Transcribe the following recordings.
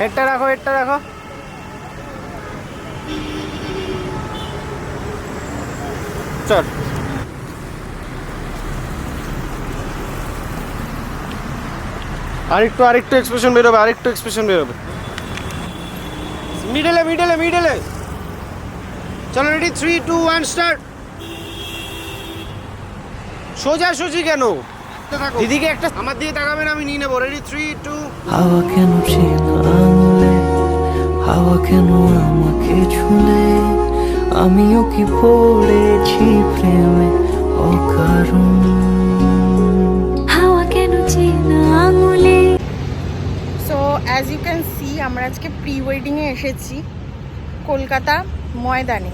হেডটা রাখো হেডটা রাখো। চল। আরেকটু আরেকটু এক্সপ্রেশন বেরোবে, আরেকটু এক্সপ্রেশন বেরোবে। মিডলে মিডলে মিডলে চলো ready three two one start সোজা, সুজি কেন? দিদিকে একটা আমার দিকে তাকাবেন আমি নিয়ে নেব। রেডি থ্রি টু হাওয়া কেন আঙুলে হাওয়া কেন আমাকে ছুলে? আমিও কি পড়েছি প্রেমে অকারণ? হাওয়া কেন চেনা আঙুলে? So as you can see আমরা আজকে প্রি ওয়েডিংয়ে এসেছি কলকাতা ময়দানে।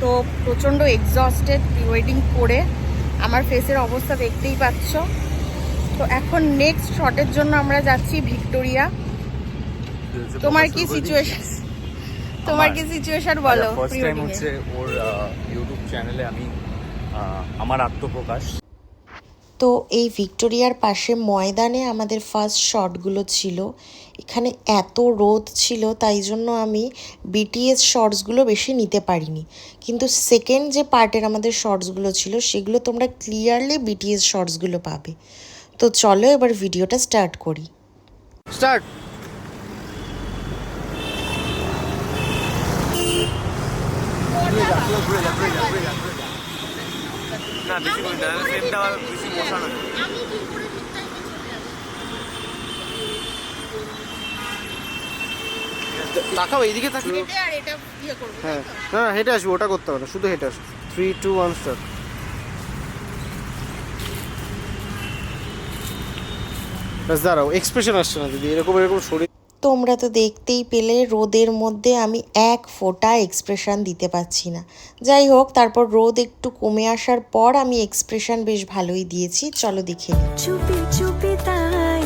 তো প্রচণ্ড এক্সস্টেড প্রি ওয়েডিং করে আমার ফেসের অবস্থা দেখতেই পাচ্ছ। তো এখন নেক্সট শটের জন্য আমরা যাচ্ছি ভিক্টোরিয়া। তোমার কি সিচুয়েশন তোমার কি সিচুয়েশন বলো ফার্স্ট টাইম হচ্ছে ওর ইউটিউব চ্যানেলে আমি আমার আত্মপ্রকাশ। তো এই ভিক্টোরিয়ার পাশে ময়দানে আমাদের ফার্স্ট শটগুলো ছিল। এখানে এত রোদ ছিল, তাই জন্য আমি বিটিএস শর্টসগুলো বেশি নিতে পারিনি। কিন্তু সেকেন্ড যে পার্টের আমাদের শর্টসগুলো ছিল, সেগুলো তোমরা ক্লিয়ারলি বিটিএস শর্টসগুলো পাবে। তো চলো এবার ভিডিওটা স্টার্ট করি। স্টার্ট না না বেশি বসানো তাকাও এইদিকে তাকাও ইয়ে হ্যাঁ। না না হেঁটে আসব ওটা করতে হবে না শুধু হেঁটে আসব। থ্রি টু ওয়ান ব্যাস দাঁড়াও এক্সপ্রেশন আসছে না দিদি এরকম এরকম শরীর তোমরা তো দেখতেই পেলে রোদের মধ্যে আমি এক ফোঁটা এক্সপ্রেশন দিতে পারছি না। যাই হোক তারপর রোদ একটু কমে আসার পর আমি এক্সপ্রেশন বেশ ভালোই দিয়েছি। চলো দেখে চুপি চুপি তাই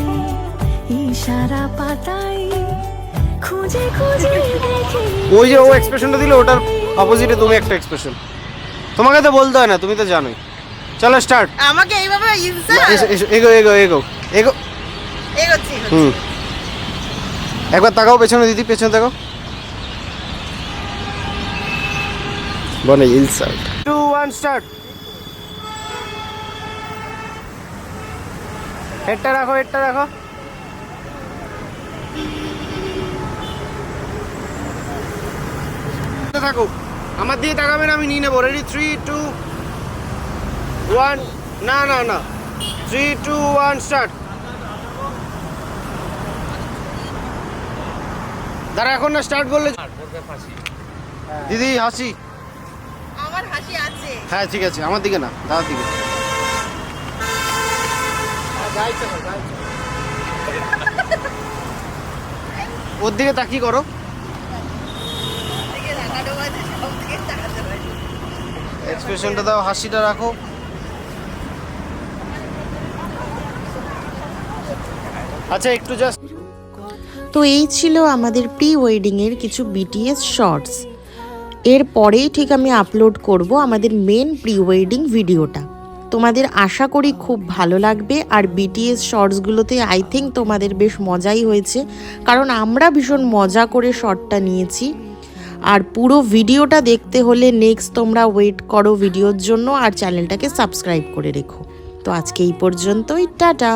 ইশারা পাতাই খুঁজে খুঁজে দেখি ওই যে ও এক্সপ্রেশনটা দিল ওটার অপোজিটে তুমি একটা এক্সপ্রেশন তোমাকে তো বলতে হয় না তুমি তো জানোই। চলো স্টার্ট আমাকে এইভাবে ইনসার এগো এগো এগো এগো। এগোচ্ছি। হুম। একবার তাকাও পেছনে দিদি পেছনে তাকাও। বনে ইনসাল্ট টু ওয়ান স্টার্ট হেডটা রাখো হেডটা রাখো। থাকো। আমার দিকে তাকাবেন আমি নিয়ে নেব। রেডি থ্রি টু ওয়ান না না না। থ্রি টু ওয়ান স্টার্ট দাঁড়া এখন না স্টার্ট করলে দিদি হাসি? আমার হাসি আছে। হ্যাঁ ঠিক আছে আমার দিকে না দাদার দিকে। ওর দিকে তাকিয়ে করো। এক্সপ্রেশনটা দাও হাসিটা রাখো। আচ্ছা একটু জাস্ট তো এই ছিল আমাদের প্রি ওয়েডিংয়ের কিছু বিটিএস শর্টস। এরপরেই ঠিক আমি আপলোড করব আমাদের মেন প্রি ওয়েডিং ভিডিওটা। তোমাদের আশা করি খুব ভালো লাগবে, আর বিটিএস শর্টসগুলোতে আই থিঙ্ক তোমাদের বেশ মজাই হয়েছে, কারণ আমরা ভীষণ মজা করে শর্টটা নিয়েছি। আর পুরো ভিডিওটা দেখতে হলে নেক্সট তোমরা ওয়েট করো ভিডিওর জন্য, আর চ্যানেলটাকে সাবস্ক্রাইব করে রেখো। তো আজকে এই পর্যন্তই, টাটা!